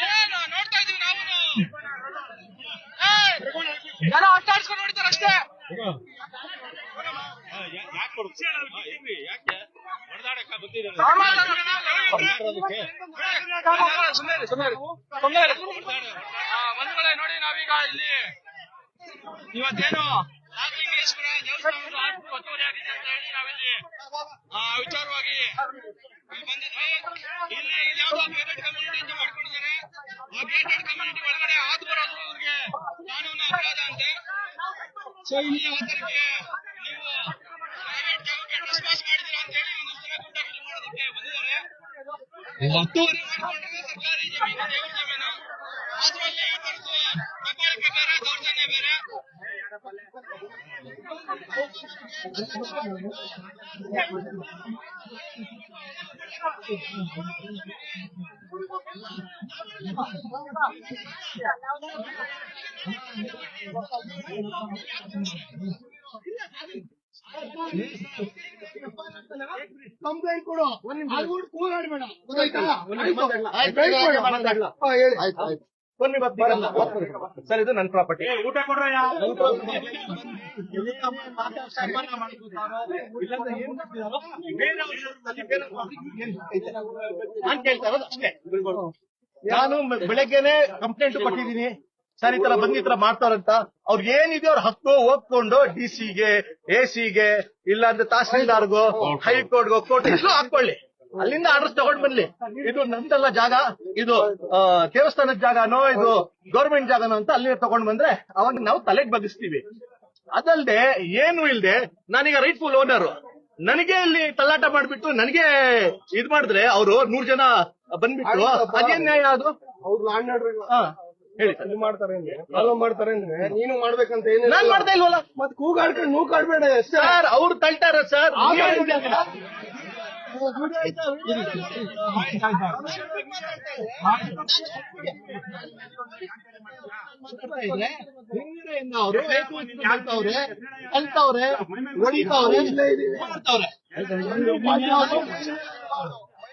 ಏನು ನೋಡ್ತಾ ಇದೀವಿ ನಾವು ಜನ ಅಷ್ಟ ಆಡ್ಸ್ಕೊಂಡು ನೋಡ್ತಾರೆ ಅಷ್ಟೇ ಬಂಧುಗಳೇ ನೋಡಿ ನಾವೀಗ ಇಲ್ಲಿ ಇವತ್ತೇನು ನಾಗಲಿಂಗೇಶ್ವರ ದೇವಸ್ಥಾನದ ಒತ್ತುವರಿ ಆಗಿದೆ ಅಂತ ಹೇಳಿ ನಾವಿಲ್ಲಿ ವಿಚಾರವಾಗಿ ಇಲ್ಲಿ ಇಲ್ಲಿ ಯಾವ್ದೋ ಕಮ್ಯುನಿಟಿ ಅಂತ ಮಾಡ್ಕೊಂಡಿದ್ದಾರೆ ಆ ಗೇಟೆಡ್ ಒಳಗಡೆ ಹಾದು ಬರೋದು ಅವ್ರಿಗೆ ಕಾನೂನು ಅಪರಾಧ ಅಂತೆ ಸೊ ಇಲ್ಲಿ ಅದಕ್ಕೆ ನೀವು ಪ್ರೈವೇಟ್ ಜಾಗಕ್ಕೆ ಟ್ರೆಸ್ಪಾಸ್ ಮಾಡಿದ್ದೀರಾ ಅಂತ ಹೇಳಿ ಒಂದು ಸಲ ಗುಂಡಾಗಿರಿ ಮಾಡೋದಕ್ಕೆ ಬಂದಿದ್ದಾರೆ ಒತ್ತುವರಿ ಮಾಡ್ಕೊಂಡ್ರೆ ಸರ್ಕಾರಿ ಜಮೀನು ದೇವ್ರ ಜಮೀನು ಅದ್ರಲ್ಲಿ ಇವತ್ತು ದಬ್ಬಾಳಿಕೆ ಬೇರೆ ದೌರ್ಜನ್ಯ ಬೇರೆ ಕಂಪ್ಲೇಂಟ್ ಕೊಡು. ಕೂಗಾಡ್ಬೇಡ ಸರ್ ಇದು ನನ್ನ ಪ್ರಾಪರ್ಟಿ ಊಟ ಕೊಡ್ರಯ್ಯ? ನಾನ್ ಕೇಳ್ತಾ ಇರೋದು ಅಷ್ಟೇ. ನಾನು ಬೆಳಗ್ಗೆನೆ ಕಂಪ್ಲೇಂಟ್ ಕೊಟ್ಟಿದ್ದೀನಿ. ಸರ್ ಈ ತರ ಬಂದು ಈ ತರ ಮಾಡ್ತಾರಂತ ಅವ್ರಿಗೆ ಏನಿದೆಯೋ ಅವ್ರ ಹಕ್ಕು ಒಪ್ಕೊಂಡು ಡಿ ಸಿಗೆ ಎ ಸಿಗೆ ಇಲ್ಲ ಅಂದ್ರೆ ತಹಸೀಲ್ದಾರ್ಗೋ ಹೈಕೋರ್ಟ್ಗೋ ಕೋರ್ಟ್ ಇಷ್ಟು ಹಾಕೊಳ್ಳಿ ಅಲ್ಲಿಂದ ಆರ್ಡರ್ಸ್ ತಗೊಂಡ್ ಬನ್ನಿ. ಇದು ನಂದೆಲ್ಲ ಜಾಗ ಇದು ಆ, ದೇವಸ್ಥಾನದ ಜಾಗನೋ ಇದು ಗೌರ್ಮೆಂಟ್ ಜಾಗನೋ ಅಂತ ಅಲ್ಲಿ ತಗೊಂಡ್ ಬಂದ್ರೆ ಅವಾಗ ನಾವು ತಲೆಗೆ ಬಗ್ಗಿಸ್ತೀವಿ. ಅದಲ್ದೆ ಏನು ಇಲ್ದೆ ನಾನೀಗ ರೈಟ್ಫುಲ್ ಓನರ್ ನನಗೆ ಇಲ್ಲಿ ತಲ್ಲಾಟ ಮಾಡ್ಬಿಟ್ಟು ನನಗೆ ಇದ್ ಮಾಡಿದ್ರೆ ಅವರು ನೂರ್ ಜನ ಬಂದ್ಬಿಟ್ಟು ಅದೇನ್ ನ್ಯಾಯ ಅದು? ಹೇಳಿ. ಮಾಡ್ತಾರೆ ಅಂದ್ರೆ. ಫಾಲೋ ಮಾಡ್ತಾರೆ ಅಂದ್ರೆ ನೀನು ಮಾಡ್ಬೇಕಂತ ಏನಿಲ್ಲ ನಾನ್ ಮಾಡ್ತಾ ಇಲ್ವಲ್ಲ? ಮತ್ ಕೂಗಾಡ್ಕೊಂಡು ನೂ ಕಾಡ್ಬೇಡ ಅಷ್ಟೇ. ಸರ್ ಅವ್ರು ತಳ್ತಾರ ಸರ್. ಅವರು ಕಲ್ತವ್ರೆ ಹೊಡಿತಾವ್ರೆ ಮಾಡ್ತಾವ್ರೆ.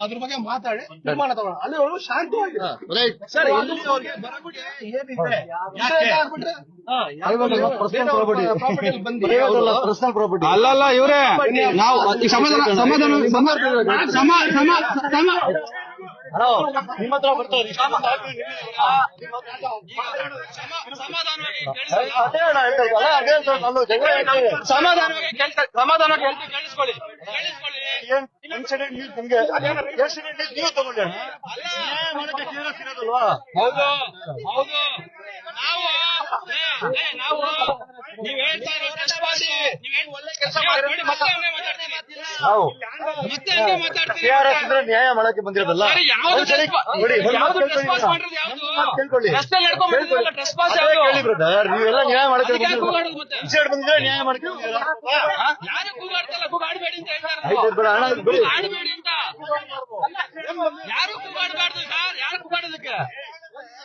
ಅದ್ರ ಬಗ್ಗೆ ಮಾತಾಡಿ ತೀರ್ಮಾನ ತಗೋಣ. ಅಲ್ಲಿ ಅವರು ಶಾಂತಿ ಸರ್ ಅಲ್ಲ ಅವ್ರಿಗೆ ಏನಿದೆ? ಪರ್ಸನಲ್ ಪ್ರಾಪರ್ಟಿ ಅಲ್ಲಲ್ಲ ಇವ್ರೆ ನಾವು ಈ ಸಮಾಧಾನ ಸಮಾಧಾನ ಸಮ- ಸಮ- ಸಮ- ಸಮ- ನಿಮ್ಮ ಹತ್ರ ಬರ್ತಾರೆ ಅದೇ ಅಣ್ಣ ಹೇಳ್ತಾ ಇದ್ದಲ್ಲ, ಅದೇ ಸರ್ ನಾನು ಜಗಳ ಸಮಾಧಾನವಾಗಿ ಕೇಳ್ತಾ ಸಮಾಧಾನವಾಗಿ ಹೇಳ್ತಾ ಕೇಳಿಸ್ಕೊಳ್ಳಿ ಕೇಳಿಸ್ಕೊಳ್ಳಿ ಏನ್ ಇನ್ಸಿಡೆಂಟ್ ನ್ಯೂಸ್ ನಿಮ್ಗೆ ಇನ್ಸಿಡೆಂಟ್ ನೀವು ತಗೊಂಡೆ ಇರೋದಲ್ವಾ ಹೌದು ಹೌದು. ನಾವು ನಾವು ನೀವ್ ಹೇಳ್ತಾ ಇರೋ ನೀವ್ ಒಳ್ಳೆ ಕೆಲಸ ಮಾಡಿ ಮಾತಾಡ್ತೀನಿ. ನಾವು ಮತ್ತೆ ಹಂಗೆ ಅಂದ್ರೆ ನ್ಯಾಯ ಮಾಡಕ್ಕೆ ಬಂದಿರೋದಲ್ಲ ಸರಿ, ಯಾವ್ದು ಒಂದ್ಸರಿ trespass- ನೋಡಿ, ಒಂದ್ ಯಾವ್ದು ಕೇಳ್ಕೊಳ್ಳಿ trespass ಮಾಡಿರೋದು ಯಾವ್ದು? ಒಂದ್ ಮಾತು ಕೇಳ್ಕೊಳ್ಳಿ. ರಸ್ತೆಲ್ ನಡ್ಕೊಂಡ್ ಬಂದಿದ್ದೀರಲ್ಲ, trespass ಅದೇ ಯಾವ್ದು? ಕೇಳಿ ಬ್ರದರ್ ನೀವೆಲ್ಲ ನ್ಯಾಯ ಮಾಡಕ್ಕೆ ಅದಕ್ಕೆ ಯಾಕೆ ಬಂದಿರೋದು. ಕೂಗಾಡೋದು ಮತ್ತೆ? ಇನ್ಸೈಡ್ ಬಂದಿದ್ರೆ ನ್ಯಾಯ ಮಾಡಕ್ಕೆ ಬಂದಿದ್ದೀರಾ? ಹಾ? ಯಾರು ಕೂಗಾಡ್ತಲ್ಲ ಕೂಗಾಡ್ಬೇಡಿ ಅಂತ ಹೇಳ್ತಾರೆ ಆಯ್ತು, ಬಿಡು, ಅಣ್ಣ, ಬಿಡಿ. ಕೂಗಾಡ್ಬೇಡಿ ಅಂತ ಯಾರು ಕೂಗಾಡಬಾರ್ದು ಸರ್ ಯಾರು ಕೂಗಾಡೋದಕ್ಕೆ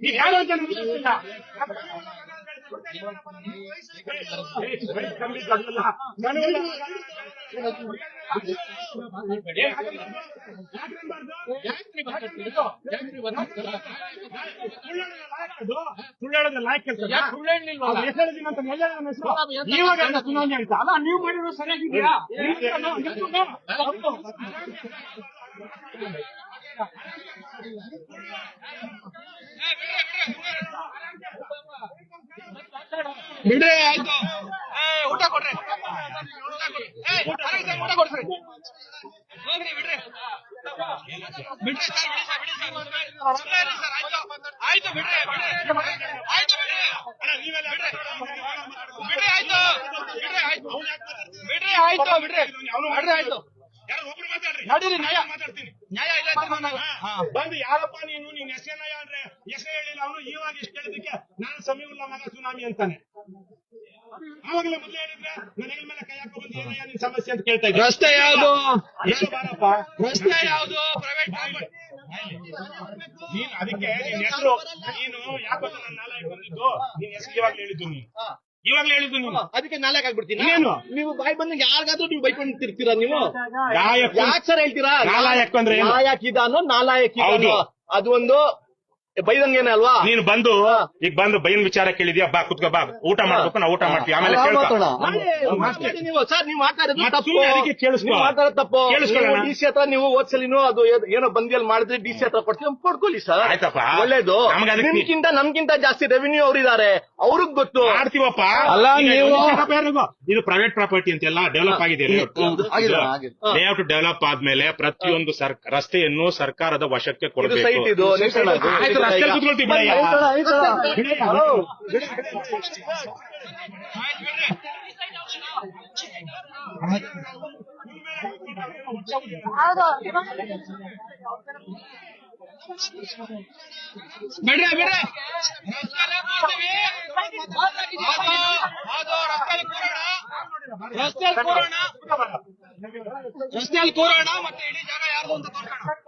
ನೀವ್ ಯಾರು ಅಂತ ನಮ್ಗೆ ಗೊತ್ತಿಲ್ಲ. ನಾನು ಕೆಲಸ ಅಂತ ಅಲ್ಲ ನೀವು ಸರಿಯಾಗಿದೆಯಾ ಬಿಡ್ರಿ ಆಯ್ತು ಏ, ಊಟ ಕೊಡ್ರಿ ಊಟ ಕೊಡ್ರಿ. ಏ, ಆರಾಮ್ ಸರ್, ಊಟ ಕೊಡ್ಸ್ರಿ ಹೋಗ್ರಿ ಬಿಡ್ರಿ ಬಿಡ್ರಿ ಸರ್ ಬಿಡಿ ಸರ್ ಬಿಡಿ ಸರ್ ಸುಮ್ನೆ ಇರಿ ಸರ್ ಆಯ್ತು ಬಿಡ್ರಿ ಆಯ್ತು, ಬಿಡ್ರಿ ಬಿಡ್ರಿ. ಆಯ್ತು ಬಿಡ್ರಿ ಆಯ್ತು. ಬಿಡ್ರಿ ಆಯ್ತು, ಬಿಡ್ರಿ. ಬಿಡ್ರಿ, ಆಯ್ತು. ನಡೀರಿ, ನ್ಯಾಯ. ನ್ಯಾಯ ಇಲ್ಲ ಬಂದು ಯಾರಪ್ಪ ನೀನು? ನೀನ್ ಹೆಸರೇನಯ್ಯ ಅಂದ್ರೆ ಹೆಸರು ಹೇಳಿಲ್ಲ ಅವನು ಇವಾಗ ಹೇಳಿದಕ್ಕೆ ನಾನು ಮಗ ಸುನಾಮಿ ಅಂತಾನೆ. ಆವಾಗಲೇ ಮೊದಲೇ ಹೇಳಿದ್ರೆ, ನನ್ನ ಮೇಲೆ ಕೈ ಹಾಕೋ ಸಮಸ್ಯೆ ಅಂತ ಕೇಳ್ತಾ ಇದ್ದೀನಿ. ರಸ್ತೆ ಯಾವುದು? ಏನು ಬಾರಪ್ಪ. ರಸ್ತೆ ಯಾವುದು? ಪ್ರೈವೇಟ್ ನೀನ್ ಅದಕ್ಕೆ ನಿನ್ ಹೆಸರು ನೀನು ಯಾಕೆ ನನ್ನ ನಾಲ್ಕು ಬಂದಿದ್ದು? ನೀನ್ ಹೆಸರು ಇವಾಗ ಹೇಳಿದ್ದು ನೀನು. ಇವಾಗ್ಲೇ ಹೇಳಿದ್ದು ನೀನು. ಅದಕ್ಕೆ ನಾಲ್ಕು ಆಗ್ಬಿಡ್ತೀನಿ? ಏನು ನೀವು ಬಾಯ್ ಬಂದು ಯಾರಿಗಾದ್ರೂ ನೀವು ಬೈಕೊಂಡು ತಿರ್ತೀರಾ ನೀವು? ಯಾಕೆ ಸರ್ ಹೇಳ್ತೀರಾ? ನಾಲಾಯಕ್ ಅಂದ್ರೆ ಏನು? ನಾಯಕ್ ಇದಾನೋ ನಾಲಾಯಕ್ ಇದಾನೋ ಅದು ಒಂದು ಬೈದಂಗೇನೆ ಅಲ್ವಾ? ನೀನು ಬಂದು ಈಗ ಬಂದು ಬೈನ್ ವಿಚಾರ ಕೇಳಿದ್ಯಾ? ಬಾ ಕುತ್ಕೋ ಬಾ. ಊಟ ಮಾಡ್ಬೇಕು ನಾವು ಊಟ ಮಾಡ್ತೀವಿ. ಆಮೇಲೆ ಡಿಸಿ ಹತ್ರ ನೀವು ಓದ್ಸಲಿನೂ ಅದು ಏನೋ ಬಂದಿಯಲ್ಲಿ ಮಾಡಿದ್ರೆ ಡಿ ಸಿ ಹತ್ರ ಕೊಡ್ತೀವಿ. ಕೊಡ್ಕೊಳ್ಳಿ ಸರ್. ಆಯ್ತಪ್ಪ. ಒಳ್ಳೇದು. ನಿಮ್ಗಿಂತ ನಮ್ಗಿಂತ ಜಾಸ್ತಿ ರೆವಿನ್ಯೂ ಅವರಿದ್ದಾರೆ. ಅವ್ರಿಗ್ ಗೊತ್ತು. ಮಾಡ್ತೀವಪ್ಪ. ಅಲ್ಲ, ಇದು ಪ್ರೈವೇಟ್ ಪ್ರಾಪರ್ಟಿ ಅಂತೆಲ್ಲ ಡೆವಲಪ್ ಆಗಿದೆ ಆಗಿದೆ, ಆಗಿದೆ. ಲೇಔಟ್ ಡೆವಲಪ್ ಆದ್ಮೇಲೆ ಪ್ರತಿಯೊಂದು ಸರ್- ರಸ್ತೆಯನ್ನು ಸರ್ಕಾರದ ವಶಕ್ಕೆ ಇದು ಕೊಡಬೇಕು. ಸೈಟ್ ಇದು ನಿಲ್ಸೋಣ ಅದು. ಆಯ್ತು ರಸ್ತೆ ಕುತ್ಕೊಳ್ತೀವಿ ಬಿಡಯ್ಯ. ಬಿಡ್ರಿ ಬಿಡ್ರಿ. ರಸ್ತೆಯಲ್ಲೇ ರಸ್ತೆಯಲ್ಲಿ ರಸ್ತೆಯಲ್ಲಿ ಕೂರೋಣ. ರಸ್ತೆಯಲ್ಲಿ ಕೂರೋಣ. ಮತ್ತೆ ಇಡೀ ಜಾಗ ಯಾರ್ದು ಅಂತ ತೋರ್ಸೋಣ.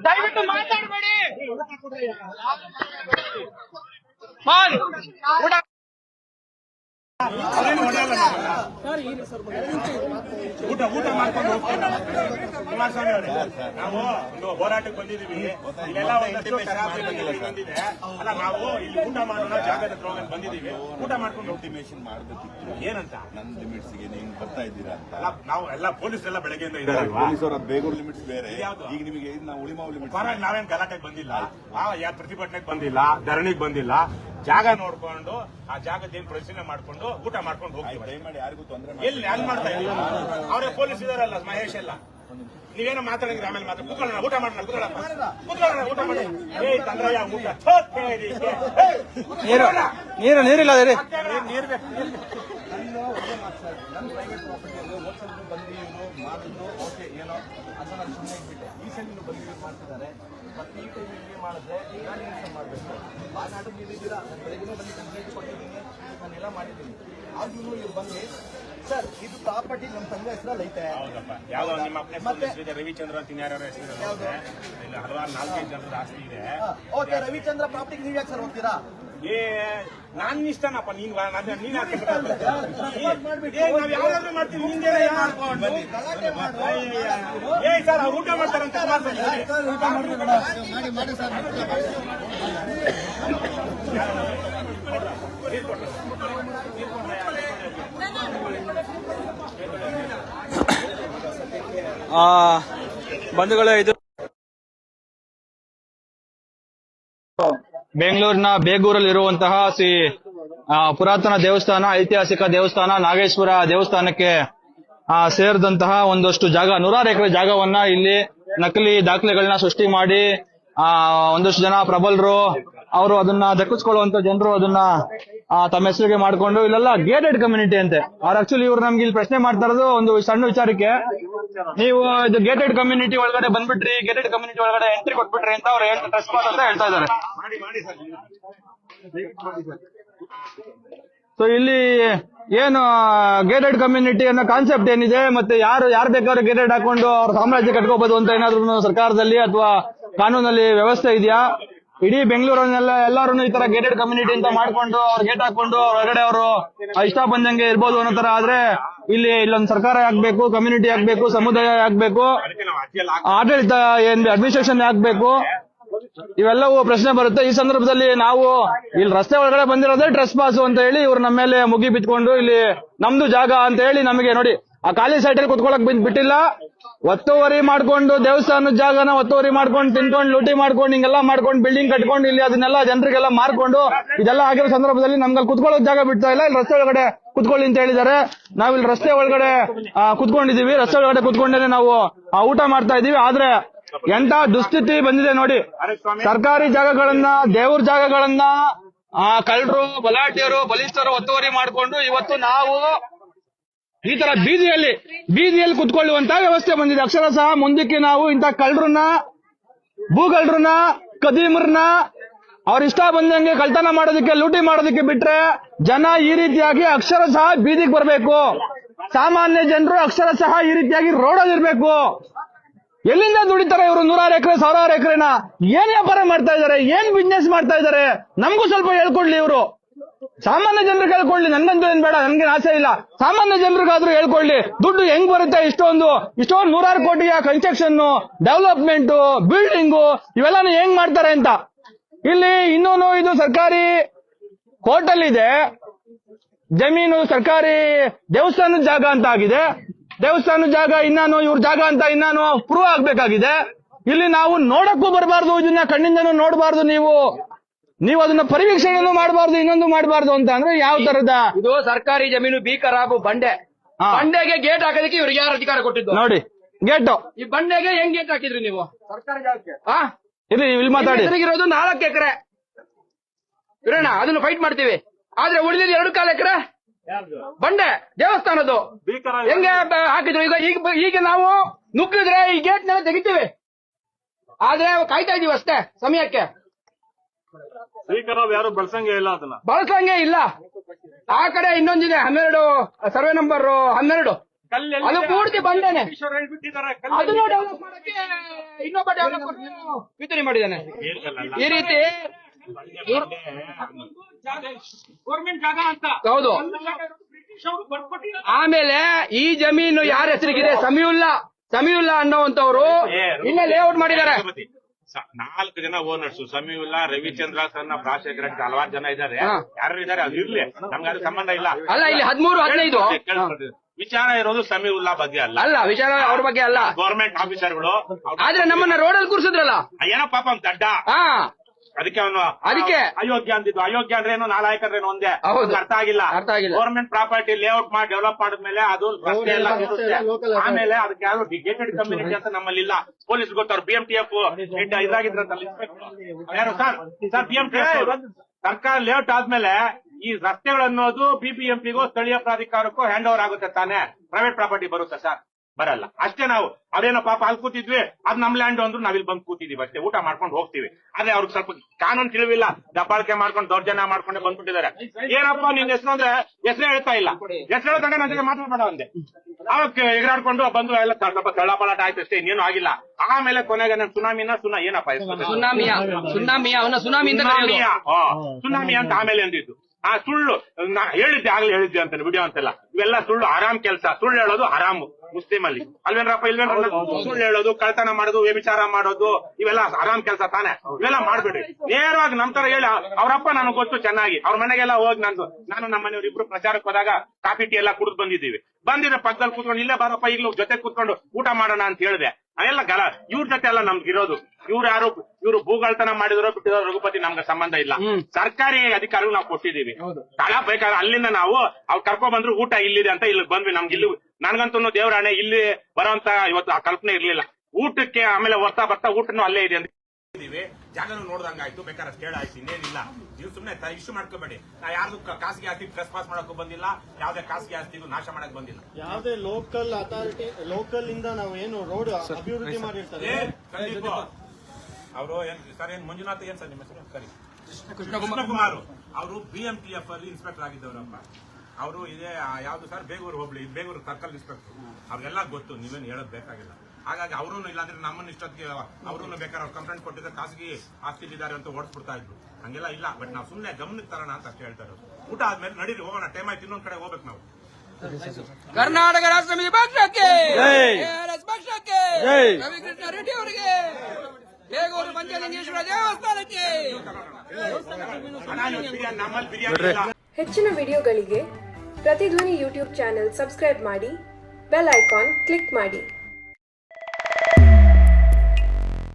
ದಯವಿಟ್ಟು ಮಾತಾಡಬೇಡಿ ಮಾನ್ ಊಟ ಊಟ ಊಟ ಮಾಡ್ಕೊಂಡು ಹೋಗ್ತೀವಿ. ಕುಮಾರಸ್ವಾಮಿ ಅವರೇ ನಾವು ಒಂದು ಹೋರಾಟಕ್ಕೆ ಬಂದಿದೀವಿ ಇಲ್ಲೆಲ್ಲ ಒಂದಷ್ಟು ಖರಾಬಿ ಬಂದಿದೆ. ಅಲ್ಲ ನಾವು ಇಲ್ಲಿ ಊಟ ಮಾಡೋಣ ಜಾಗದ ಹತ್ರ ಬಂದಿದೀವಿ ಊಟ ಮಾಡ್ಕೊಂಡು ಹೋಗ್ತೀವಿ. ಮಾಡಬೇಕಿತ್ತು. ಏನಂತ? ನನ್ನ ಲಿಮಿಟ್ಸ್ಗೆ ನೀವು ಬರ್ತಾ ಇದ್ದೀರಾ ಅಂತ. ನಾವು ಎಲ್ಲ ಪೊಲೀಸ್ ಎಲ್ಲ ಬೆಳಗ್ಗೆಯಿಂದ ಇದ್ದಾರೆ. ಪೊಲೀಸ್ ಅವರ ಬೇಗೂರ್ ಲಿಮಿಟ್ಸ್ ಬೇರೆ? ಈಗ ನಿಮಗೆ ನಾವು ಉಳಿಮಾವ್ ಲಿಮಿಟ್ಸ್ ನಾವೇನ್ ಗಲಾಟೆಗೆ ಬಂದಿಲ್ಲ. ಆ, ಯಾ ಪ್ರತಿಭಟನೆಗೆ ಬಂದಿಲ್ಲ ಧರಣಿಗೆ ಬಂದಿಲ್ಲ. ಜಾಗ ನೋಡ್ಕೊಂಡು ಆ ಜಾಗದ ಏನ್ ಪರಿಶೀಲನೆ ಮಾಡ್ಕೊಂಡು ಊಟ ಮಾಡ್ಕೊಂಡು ಹೋಗ್ತೀವಿ. ಯಾರಿಗೂ ತೊಂದರೆ ಎಲ್ಲಿ ಅಲ್ಲಿ ಮಾಡ್ತಾ ಇಲ್ಲ? ಅವರೇ ಪೊಲೀಸ್ ಇದಾರಲ್ಲ ಮಹೇಶ್ ಎಲ್ಲ. ನೀವೇನೋ ಮಾತಾಡಿದ್ರೆ ಆಮೇಲೆ ಮಾತ್ರ ಕೂತ್ಕೊಳ್ಳೋಣ ಊಟ ಮಾಡೋಣ ಕೂತ್ಕೊಳ್ಳೋಣ. ಕೂತ್ಕೊಳ್ಳೋಣ ಊಟ ಮಾಡಿ ಏ ತಂದ್ರಯ್ಯ ಊಟ. ನೀರು ನೀರು ನೀರಿಲ್ಲ ಅದೇ ನೀರು ಬೇಕು ನನ್ನ ಪ್ರೈವೇಟ್ ಬಂದು ಮಾಡಿದ್ರು ಓಕೆ ಏನೋ ಅದನ್ನ ಸುಮ್ಮನೆ ಇಟ್ಬಿಟ್ಟೆ. ಈ ಸಲ ಇನ್ನು ಬಂದು ಇವ್ರು ಮಾಡ್ತಿದ್ದಾರೆ ಮತ್ತೆ ಮಾಡಿದ್ರೆ ನಾನು ಏನು ಮಾಡಬೇಕು. ಆ ನಾಟಕ ನೀವಿದ್ದೀರಾ ನಾನು ಬೆಳಗ್ಗೆ ಬಂದು ಕಂಪ್ಲೇಂಟ್ ಕೊಟ್ಟಿದ್ದೀನಿ. ನಾನೆಲ್ಲ ಮಾಡಿದ್ದೀನಿ. ಆದ್ರೂ ನೀವು ಬಂದು ಸರ್ ಇದು ಪ್ರಾಪರ್ಟಿ ನಮ್ಮ ತಂದೆ ಹೆಸರಲ್ಲಿ ಐತೆ. ಹೌದಪ್ಪ. ಯಾವ್ದೋ ನಿಮ್ಮ ಅಪ್ಪನ ಹೆಸರು ಹೆಸರಿದೆ ರವಿಚಂದ್ರ ಅಂತ ಹೆಸರು ಇಲ್ಲ ಹಲವಾರು ನಾಲ್ಕೈದು ಜನರ ಆಸ್ತಿ ಇದೆ. ಓಕೆ ರವಿಚಂದ್ರ ಪ್ರಾಪರ್ಟಿ ನೀವು ಯಾಕೆ ಸರ್ ಹೋಗ್ತೀರಾ? ಏ ನಾನ್ ಇಷ್ಟನಪ್ಪ ನೀನ್ ನಾನ್- ನಾವ್ ಯಾವ್ದಾದ್ರು ಮಾಡ್ತೀವಿ ನಿಂಗೆ ಏ ಸರ್ ಅವ್ರು ಊಟ ಮಾಡ್ತಾರಂತ ಬಂಧುಗಳೇ ಇದು ಬೆಂಗಳೂರಿನ ಬೇಗೂರಲ್ಲಿ ಇರುವಂತಹ ಶ್ರೀ ಪುರಾತನ ದೇವಸ್ಥಾನ, ಐತಿಹಾಸಿಕ ದೇವಸ್ಥಾನ, ನಾಗೇಶ್ವರ ದೇವಸ್ಥಾನಕ್ಕೆ ಸೇರಿದಂತಹ ಒಂದಷ್ಟು ಜಾಗ, ನೂರಾರು ಎಕರೆ ಜಾಗವನ್ನ ಇಲ್ಲಿ ನಕಲಿ ದಾಖಲೆಗಳನ್ನ ಸೃಷ್ಟಿ ಮಾಡಿ, ಆ, ಒಂದಷ್ಟು ಜನ ಪ್ರಬಲರು, ಅವರು ಅದನ್ನ ದಕ್ಕಿಸ್ಕೊಳ್ಳುವಂತ ಜನರು ಅದನ್ನ ತಮ್ಮ ಹೆಸರಿಗೆ ಮಾಡ್ಕೊಂಡು, ಇಲ್ಲೆಲ್ಲ ಗೇಟೆಡ್ ಕಮ್ಯುನಿಟಿ ಅಂತೆ. ಆಕ್ಚುಲಿ ಇವ್ರು ನಮ್ಗೆ ಇಲ್ಲಿ ಪ್ರಶ್ನೆ ಮಾಡ್ತಾ ಇರೋದು ಒಂದು ಸಣ್ಣ ವಿಚಾರಕ್ಕೆ ನೀವು ಇದು ಗೇಟೆಡ್ ಕಮ್ಯುನಿಟಿ ಒಳಗಡೆ ಬಂದ್ಬಿಟ್ರಿ ಗೇಟೆಡ್ ಕಮ್ಯುನಿಟಿ ಒಳಗಡೆ ಎಂಟ್ರಿ ಕೊಟ್ಬಿಟ್ರಿ ಅಂತ ಅವ್ರು ಹೇಳ್ತಾ ಟ್ರೆಸ್ ಅಂತ ಹೇಳ್ತಾ ಇದ್ದಾರೆ. ಸೊ ಇಲ್ಲಿ ಏನು ಗೇಟೆಡ್ ಕಮ್ಯುನಿಟಿ ಅನ್ನೋ ಕಾನ್ಸೆಪ್ಟ್ ಏನಿದೆ? ಮತ್ತೆ ಯಾರು ಯಾರು ಬೇಕಾದ್ರೂ ಗೇಟೆಡ್ ಹಾಕೊಂಡು ಅವ್ರ ಸಾಮ್ರಾಜ್ಯ ಕಟ್ಕೋಬಹುದು ಅಂತ ಏನಾದ್ರು ಸರ್ಕಾರದಲ್ಲಿ ಅಥವಾ ಕಾನೂನಲ್ಲಿ ವ್ಯವಸ್ಥೆ ಇದೆಯಾ? ಇಡೀ ಬೆಂಗಳೂರನ್ನೆಲ್ಲ ಎಲ್ಲರೂ ಈ ತರ ಗೇಟೆಡ್ ಕಮ್ಯುನಿಟಿ ಅಂತ ಮಾಡ್ಕೊಂಡು ಅವ್ರ ಗೇಟ್ ಹಾಕೊಂಡು ಹೊರಗಡೆ ಅವರು ಇಷ್ಟ ಬಂದಂಗೆ ಇರ್ಬೋದು ಅನ್ನೋ ತರ ಆದ್ರೆ ಇಲ್ಲಿ ಇಲ್ಲೊಂದು ಸರ್ಕಾರ ಆಗ್ಬೇಕು ಕಮ್ಯುನಿಟಿ ಆಗ್ಬೇಕು, ಸಮುದಾಯ ಆಗ್ಬೇಕು, ಆಡಳಿತ ಏನ್ ಅಡ್ಮಿನಿಸ್ಟ್ರೇಷನ್ ಆಗ್ಬೇಕು, ಇವೆಲ್ಲವೂ ಪ್ರಶ್ನೆ ಬರುತ್ತೆ. ಈ ಸಂದರ್ಭದಲ್ಲಿ ನಾವು ಇಲ್ಲಿ ರಸ್ತೆ ಒಳಗಡೆ ಬಂದಿರೋದೇ ಟ್ರೆಸ್ ಪಾಸ್ ಅಂತ ಹೇಳಿ ಇವ್ರು ನಮ್ಮ ಮೇಲೆ ಮುಗಿ ಬಿತ್ಕೊಂಡು ಇಲ್ಲಿ ನಮ್ದು ಜಾಗ ಅಂತ ಹೇಳಿ ನಮಗೆ ನೋಡಿ ಆ ಖಾಲಿ ಸೈಟಲ್ಲಿ ಕುತ್ಕೊಳಕ್ ಬಿದ್ ಬಿಟ್ಟಿಲ್ಲ. ಒತ್ತುವರಿ ಮಾಡ್ಕೊಂಡು ದೇವಸ್ಥಾನದ ಜಾಗನ ಒತ್ತುವರಿ ಮಾಡ್ಕೊಂಡು ತಿನ್ಕೊಂಡು ಲೂಟಿ ಮಾಡ್ಕೊಂಡು ಹಿಂಗೆಲ್ಲ ಮಾಡ್ಕೊಂಡು ಬಿಲ್ಡಿಂಗ್ ಕಟ್ಕೊಂಡು ಇಲ್ಲಿ ಅದನ್ನೆಲ್ಲ ಜನರಿಗೆಲ್ಲ ಮಾರ್ಕೊಂಡು ಇದೆಲ್ಲ ಆಗಿರೋ ಸಂದರ್ಭದಲ್ಲಿ ನಮ್ಗೆ ಅಲ್ಲಿ ಕುತ್ಕೊಳ್ಳೋಕ್ ಜಾಗ ಬಿಡ್ತಾ ಇಲ್ಲ. ಇಲ್ಲಿ ರಸ್ತೆ ಒಳಗಡೆ ಕುತ್ಕೊಳ್ಳಿ ಅಂತ ಹೇಳಿದ್ದಾರೆ. ನಾವಿಲ್ಲಿ ರಸ್ತೆ ಒಳಗಡೆ ಕುತ್ಕೊಂಡಿದೀವಿ. ರಸ್ತೆ ಒಳಗಡೆ ಕುತ್ಕೊಂಡೇನೆ ನಾವು ಊಟ ಮಾಡ್ತಾ ಇದೀವಿ. ಆದ್ರೆ ಎಂತ ದುಸ್ಥಿತಿ ಬಂದಿದೆ ನೋಡಿ. ಸರ್ಕಾರಿ ಜಾಗಗಳನ್ನ, ದೇವ್ರ ಜಾಗಗಳನ್ನ, ಆ, ಕಳ್ಳರು ಬಲಾಟಿಯರು ಬಲಿಷ್ಠರು ಒತ್ತುವರಿ ಮಾಡ್ಕೊಂಡು ಇವತ್ತು ನಾವು ಈ ತರ ಬೀದಿಯಲ್ಲಿ ಬೀದಿಯಲ್ಲಿ ಕುತ್ಕೊಳ್ಳುವಂತ ವ್ಯವಸ್ಥೆ ಬಂದಿದೆ. ಅಕ್ಷರಶಃ ಮುಂದಕ್ಕೆ ನಾವು ಇಂತ ಕಳ್ಳರನ್ನ ಭೂಗಳ್ರನ್ನ ಕದೀಮರನ್ನ, ಅವ್ರ ಇಷ್ಟ ಬಂದಂಗೆ ಕಳ್ತನ ಮಾಡೋದಕ್ಕೆ, ಲೂಟಿ ಮಾಡೋದಕ್ಕೆ ಬಿಟ್ರೆ ಜನ ಈ ರೀತಿಯಾಗಿ ಅಕ್ಷರಶಃ ಬೀದಿಗೆ ಬರಬೇಕು. ಸಾಮಾನ್ಯ ಜನರು ಅಕ್ಷರಶಃ ಈ ರೀತಿಯಾಗಿ ರೋಡಲ್ಲಿರ್ಬೇಕು ಎಲ್ಲಿಂದ ದುಡಿತಾರೆ ಇವರು ನೂರಾರು ಎಕರೆ, ಸಾವಿರಾರು ಎಕರೆನ? ಏನ್ ವ್ಯಾಪಾರ ಮಾಡ್ತಾ ಇದಾರೆ ಏನ್ ಬಿಸ್ನೆಸ್ ಮಾಡ್ತಾ ಇದಾರೆ ನಮಗೂ ಸ್ವಲ್ಪ ಹೇಳ್ಕೊಡ್ಲಿ ಇವರು. ಸಾಮಾನ್ಯ ಜನರಿಗೆ ಹೇಳ್ಕೊಳ್ಳಿ. ನನ್ಗಂತೂ ಏನ್ ಬೇಡ ನನ್ಗೆ ಆಸೆ ಇಲ್ಲ. ಸಾಮಾನ್ಯ ಜನರಿಗಾದ್ರೂ ಹೇಳ್ಕೊಳ್ಳಿ. ದುಡ್ಡು ಹೆಂಗ್ ಬರುತ್ತೆ ಇಷ್ಟೊಂದು? ಇಷ್ಟೊಂದು ನೂರಾರು ಕೋಟಿಯ ಕನ್ಸ್ಟ್ರಕ್ಷನ್ ಡೆವಲಪ್ಮೆಂಟ್ ಬಿಲ್ಡಿಂಗು ಇವೆಲ್ಲಾನು ಹೆಂಗ್ ಮಾಡ್ತಾರೆ ಅಂತ. ಇಲ್ಲಿ ಇನ್ನೂನು ಇದು ಸರ್ಕಾರಿ ಹೋಟೆಲ್ ಇದೆ ಜಮೀನು ಸರ್ಕಾರಿ ದೇವಸ್ಥಾನದ ಜಾಗ ಅಂತ ಆಗಿದೆ. ದೇವಸ್ಥಾನದ ಜಾಗ ಇನ್ನಾನು, ಇವ್ರ ಜಾಗ ಅಂತ ಇನ್ನಾನು ಪ್ರೂವ್ ಆಗ್ಬೇಕಾಗಿದೆ. ಇಲ್ಲಿ ನಾವು ನೋಡಕ್ಕೂ ಬರಬಾರ್ದು, ಇದನ್ನ ಕಣ್ಣಿಂದನೂ ನೋಡಬಾರ್ದು ನೀವು. ನೀವು ಅದನ್ನ ಪರಿವೀಕ್ಷಣೆಯನ್ನು ಮಾಡಬಾರ್ದು ಇನ್ನೊಂದು ಮಾಡಬಾರ್ದು ಅಂತ ಅಂದ್ರೆ ಯಾವ ತರದ ಇದು ಸರ್ಕಾರಿ ಜಮೀನು ಬಿ ಹಾಗು ಬಂಡೆ. ಹಾ. ಬಂಡೆಗೆ ಗೇಟ್ ಹಾಕೋದಕ್ಕೆ ಇವ್ರಿಗೆ ಯಾರು ಅಧಿಕಾರ ಕೊಟ್ಟಿದ್ದು? ನೋಡಿ ಗೇಟ್ ಈ ಬಂಡೆಗೆ ಹೆಂಗ್ ಗೇಟ್ ಹಾಕಿದ್ರಿ ನೀವು? ಹಾ ಇಲ್ಲಿ ಇಲ್ಲಿ ಮಾತಾಡಿ. ಇರೋದು ನಾಲ್ಕು ಎಕರೆ. ಇರೋಣ ಅದನ್ನು ಫೈಟ್ ಮಾಡ್ತೀವಿ. ಆದ್ರೆ ಉಳಿದಿದ್ದು ಎರಡು ಕಾಲ ಎಕರೆ? ಬಂಡೆ ದೇವಸ್ಥಾನದ್ದು. ಹೆಂಗೆ ಬ- ಹಾಕಿದ್ರು? ಈಗ ಈಗ ಈಗ ನಾವು ನುಗ್ಗಿದ್ರೆ ಈ ಗೇಟ್ ನೆಲ್ಲ ತೆಗಿತೀವಿ. ಆದ್ರೆ ಕಾಯ್ತಾ ಇದೀವಿ ಅಷ್ಟೇ ಸಮಯಕ್ಕೆ. ಯಾರು ಬಳಸಂಗೆ ಇಲ್ಲ ಅದನ್ನ. ಬಳಸಂಗೆ ಇಲ್ಲ. ಆ ಕಡೆ ಇನ್ನೊಂದಿದೆ ಹನ್ನೆರಡು ಸರ್ವೆ ನಂಬರ್ ಹನ್ನೆರಡು. ಅದು ಪೂರ್ತಿ ಬಂದೇನೆ. ಅದನ್ನು ಡೆವಲಪ್ ಮಾಡಕ್ಕೆ ಇನ್ನೊಬ್ಬ ಡೆವಲಪ್ ವಿತರಣೆ ಮಾಡಿದ್ದಾನೆ. ಈ ರೀತಿ ಗೌರ್ಮೆಂಟ್ ಜಾಗ ಅಂತ. ಹೌದು. ಆಮೇಲೆ ಈ ಜಮೀನು ಯಾರ ಹೆಸರಿಗಿದೆ? ಸಮೀವುಲ್ಲಾ. ಸಮೀವುಲ್ಲಾ ಅನ್ನೋವಂತವ್ರು ಇನ್ನ ಲೇಔಟ್ ಮಾಡಿದ್ದಾರೆ. ನಾಲ್ಕು ಜನ ಓನರ್ಸ್. ಸಮೀವುಲ್ಲಾ ರವಿಚಂದ್ರ ಸಣ್ಣ ಪ್ರಾಶೇಖರ ಹಲವಾರು ಜನ ಇದ್ದಾರೆ. ಹಾ. ಯಾರು ಇದ್ದಾರೆ? ಅದು ಇರ್ಲಿ. ನಮ್ಗೆ ಅದು ಸಂಬಂಧ ಇಲ್ಲ. ಅಲ್ಲ ಇಲ್ಲಿ ಹದಿಮೂರು ಹದಿನೈದು. ವಿಚಾರ ಇರೋದು ಸಮೀವುಲ್ಲಾ ಬಗ್ಗೆ ಅಲ್ಲ. ಅಲ್ಲ ವಿಚಾರ ಅವ್ರ ಬಗ್ಗೆ ಅಲ್ಲ. ಗೌರ್ಮೆಂಟ್ ಆಫೀಸರ್ಗಳು. ಆದ್ರೆ ನಮ್ಮನ್ನ ರೋಡಲ್ಲಿ ಕೂರಿಸಿದ್ರಲ್ಲ? ಏನೋ ಪಾಪ ಅಂತ ದಡ್ಡ. ಅದಕ್ಕೆ ಅವನು ಅದಕ್ಕೆ. ಅಯೋಗ್ಯ ಅಂದಿದ್ದು. ಅಯೋಗ್ಯ ಅಂದ್ರೆ ಏನೋ ನಾಲಾಯಕ ಅಂದ್ರೆ ಏನು ಒಂದೇ ಅರ್ಥ ಆಗಿಲ್ಲ. ಅರ್ಥ ಆಗಿಲ್ಲ. ಗೌರ್ಮೆಂಟ್ ಪ್ರಾಪರ್ಟಿ ಲೇಔಟ್ ಮಾಡಿ ಡೆವಲಪ್ ಮಾಡಿದ್ಮೇಲೆ ಅದು ರಸ್ತೆ ಎಲ್ಲ. ಆಮೇಲೆ ಅದಕ್ಕೆ ಯಾರು ಡಿಗೇಟೆಡ್ ಕಮ್ಯುನಿಟಿ ಅಂತ ನಮ್ಮಲ್ಲಿ ಇಲ್ಲ. ಪೊಲೀಸ್ ಗೊತ್ತವ್ರು. ಬಿ ಎಂ ಟಿ ಎಫ್ ಇದಾಗಿದ್ರಂತಲ್ಲ ಯಾರು? Sir sir B M T ಸರ್ಕಾರ ಲೇಔಟ್ ಆದ್ಮೇಲೆ ಈ ರಸ್ತೆಗಳನ್ನೋದು ಬಿಬಿಎಂಪಿಗೂ ಸ್ಥಳೀಯ ಪ್ರಾಧಿಕಾರಕ್ಕೂ ಹ್ಯಾಂಡ್ ಓವರ್ ಆಗುತ್ತೆ ತಾನೇ? ಪ್ರೈವೇಟ್ ಪ್ರಾಪರ್ಟಿ ಬರುತ್ತೆ ಸರ್. ಬರಲ್ಲ. ಅಷ್ಟೇ ನಾವು ಅದೇನೋ ಪಾಪ ಅಲ್ಲಿ ಕೂತಿದ್ವಿ ಅದ್ ನಮ್ ಲ್ಯಾಂಡ್ ಅಂದ್ರು ನಾವಿಲ್ಲಿ ಬಂದು ಕೂತಿದೀವಿ ಅಷ್ಟೇ ಊಟ ಮಾಡ್ಕೊಂಡು ಹೋಗ್ತೀವಿ. ಆದ್ರೆ ಅವ್ರಿಗೆ ಸ್ವಲ್ಪ ಕಾನೂನು ತಿಳಿವಿಲ್ಲ ದಬ್ಬಾಳಿಕೆ ಮಾಡ್ಕೊಂಡು ದೌರ್ಜನ್ಯ ಮಾಡ್ಕೊಂಡು ಬಂದ್ಬಿಟ್ಟಿದ್ದಾರೆ. ಏನಪ್ಪ ನಿನ್ ಹೆಸರು ಅಂದ್ರೆ ಹೆಸರು ಹೇಳ್ತಾ ಇಲ್ಲ. ಹೆಸರು ಹೇಳ್ದಂಗೆ ನನ್ನ ಜೊತೆ ಮಾತಾಡ್ಬೇಡ ಅಂದೆ. ಅವಕ್ಕೆ ಎಗರಾಡ್ಕೊಂಡು ಬಂದು ಎಲ್ಲ ಸ್ವಲ್ಪ ಆಯ್ತು ಅಷ್ಟೇ ಇನ್ನೇನು ಆಗಿಲ್ಲ. ಆಮೇಲೆ ಕೊನೆಗೆ ನನ್ ಸುನಾಮಿನ ಸುನಾ ಏನಪ್ಪ? ಸುನಾಮಿಯ ಸುನಾಮಿ ಅಂತ ಆಮೇಲೆ ಅಂದಿದ್ದು. ಆ ಸುಳ್ಳು ನಾ ಹೇಳಿದ್ದೆ ಆಗ್ಲೇ ಹೇಳಿದ್ದೆ ಅಂತಾನೆ ವಿಡಿಯೋ ಅಂತೆಲ್ಲ. ಇವೆಲ್ಲ ಸುಳ್ಳು ಆರಾಮ್ ಕೆಲಸ. ಸುಳ್ಳು ಹೇಳೋದು ಹರಾಮು ಮುಸ್ಲಿಂ ಅಲ್ಲಿ ಅಲ್ವೇನ್ರಪ್ಪ ಇಲ್ವೇನ್ರ ಸುಳ್ಳು ಹೇಳೋದು ಕಳ್ತನ ಮಾಡೋದು ವ್ಯಭಿಚಾರ ಮಾಡೋದು ಇವೆಲ್ಲ ಆರಾಮ್ ಕೆಲಸ ತಾನೆ. ಇವೆಲ್ಲ ಮಾಡ್ಬೇಡ್ರಿ. ನೇರವಾಗಿ ನಮ್ ತರ ಹೇಳಿ ಅವ್ರಪ್ಪ ನನಗೆ ಗೊತ್ತು ಚೆನ್ನಾಗಿ. ಅವ್ರ ಮನೆಗೆಲ್ಲ ಹೋಗಿ ನಂದು. ನಾನು ನಮ್ಮ ಮನೆಯವ್ರಿಬ್ರು ಪ್ರಚಾರಕ್ಕೆ ಹೋದಾಗ ಕಾಫಿ ಟೀ ಎಲ್ಲ ಕುಡಿದು ಬಂದಿದ್ದೀವಿ. ಬಂದಿದ್ರೆ ಪಕ್ಕದಲ್ಲಿ ಕೂತ್ಕೊಂಡು ಇಲ್ಲೇ ಬಾರಪ್ಪ ಈಗಲೂ ಜೊತೆ ಕೂತ್ಕೊಂಡು ಊಟ ಮಾಡೋಣ ಅಂತ ಹೇಳಿದೆ. ಅದೆಲ್ಲ ಗಲ ಇವ್ರ ಜೊತೆ ಎಲ್ಲ ನಮ್ಗೆ ಇರೋದು. ಇವ್ರು ಯಾರು ಇವ್ರು ಭೂಗಳತನ ಮಾಡಿದ್ರು ಬಿಟ್ಟಿರೋ ರಘುಪತಿ ನಮ್ಗೆ ಸಂಬಂಧ ಇಲ್ಲ. ಸರ್ಕಾರಿ ಅಧಿಕಾರಿಗಳು ನಾವು ಕೊಟ್ಟಿದೀವಿ ಸ್ಥಳ ಬೇಕಾದ್ರೆ ಅಲ್ಲಿಂದ ನಾವು ಅವ್ರು ಕರ್ಕೊಂಡ್ ಬಂದ್ರು ಊಟ ಇಲ್ಲಿದೆ ಅಂತ ಇಲ್ಲಿ ಬಂದ್ವಿ. ನಮ್ಗೆ ಇಲ್ಲಿ ನನ್ಗಂತೂ ದೇವರಾಣೆ ಇಲ್ಲಿ ಬರೋಂತ ಇವತ್ತು ಆ ಕಲ್ಪನೆ ಇರ್ಲಿಲ್ಲ. ಊಟಕ್ಕೆ ಆಮೇಲೆ ಬರ್ತಾ ಬರ್ತಾ ಊಟನು ಅಲ್ಲೇ ಇದೆ ಅಂತ. ಇದೀವಿ ಜಾಗನು ನೋಡ್ದಂಗಾಯ್ತು ಬೇಕಾದ್ರೆ ಅಷ್ಟು ಹೇಳಾಯ್ತು ಇನ್ನೇನಿಲ್ಲ. ನೀವು ಸುಮ್ಮನೆ ಇಶ್ಯೂ ಮಾಡ್ಕೋಬೇಡಿ. ನಾ ಯಾರ್ದು ಖಾಸಗಿ ಆಸ್ತಿ ಪ್ರೆಸ್ ಪಾಸ್ ಮಾಡಕ್ಕೂ ಬಂದಿಲ್ಲ ಯಾವ್ದೇ ಖಾಸಗಿ ಆಸ್ತಿಗೂ ನಾಶ ಮಾಡಕ್ ಬಂದಿಲ್ಲ. ಯಾವುದೇ ಲೋಕಲ್ ಅಥಾರಿಟಿ ಲೋಕಲ್ ಇಂದ ನಾವು ಏನು ರೋಡ್ ಅಭಿವೃದ್ಧಿ ಮಾಡಿರ್ತಾರೆ. ಅವರು ಏನ್ ಸರ್ ಏನ್ ಮಂಜುನಾಥ್ ಏನ್ ಸರ್ ನಿಮ್ಮ ಹೆಸರು? ಸರಿ. ಕೃಷ್ಣಕುಮಾರ್. ಅವರು ಬಿಎಂಟಿಎಫ್ ಅಲ್ಲಿ ಇನ್ಸ್ಪೆಕ್ಟರ್ ಆಗಿದ್ದವರಪ್ಪ. ಅವರು ಇದೇ ಯಾವ್ದು ಸರ್? ಬೇಗೂರು ಹೋಗ್ಲಿ ಬೇಗೂರು ಸರ್ಕಲ್ ಇನ್ಸ್ಪೆಕ್ಟರ್ ಅವ್ರಿಗೆಲ್ಲ ಗೊತ್ತು ನೀವೇನು ಹೇಳೋದ್ ಬೇಕಾಗಿಲ್ಲ. ಹಾಗಾಗಿ ಅವರು ಇಲ್ಲಾಂದ್ರೆ ನಮ್ಮನ್ನ ಇಷ್ಟೊತ್ತಿಗೆ ಅವರು ಬೇಕಾದ್ರೆ ಅವ್ರು ಕಂಪ್ಲೇಂಟ್ ಕೊಟ್ಟಿದ್ರೆ ಖಾಸಗಿ ಆಸ್ತಿಲಿದ್ದಾರೆ ಅಂತ ಓಡಿಸ್ಬಿಡ್ತಾ ಇದ್ರು. ಹಂಗೆಲ್ಲ ಇಲ್ಲ ಬಟ್ ನಾವು ಸುಮ್ಮನೆ ಗಮನಕ್ಕೆ ತರೋಣ ಅಂತ ಅಷ್ಟೇ ಹೇಳ್ತಾರೆ ಊಟ ಆದ್ಮೇಲೆ ನಡೀರಿ ಹೋಗೋಣ ಟೈಮ್ ಆಯ್ತು ಇನ್ನೊಂದ್ ಕಡೆ ಹೋಗ್ಬೇಕು ನಾವು. ಕರ್ನಾಟಕ ರಾಷ್ಟ್ರ ಸಮಿತಿ ಪಕ್ಷಕ್ಕೆ. ರವಿಕೃಷ್ಣ ರೆಡ್ಡಿ ಅವರಿಗೆ! ಬೇಗೂರು ದೇವಸ್ಥಾನಕ್ಕೆ! ಹೆಚ್ಚಿನ ವಿಡಿಯೋಗಳಿಗೆ ಪ್ರತಿಧ್ವನಿ ಯೂಟ್ಯೂಬ್ ಚಾನೆಲ್ ಸಬ್ಸ್ಕ್ರೈಬ್ ಮಾಡಿ ಬೆಲ್ ಐಕಾನ್ ಕ್ಲಿಕ್ ಮಾಡಿ.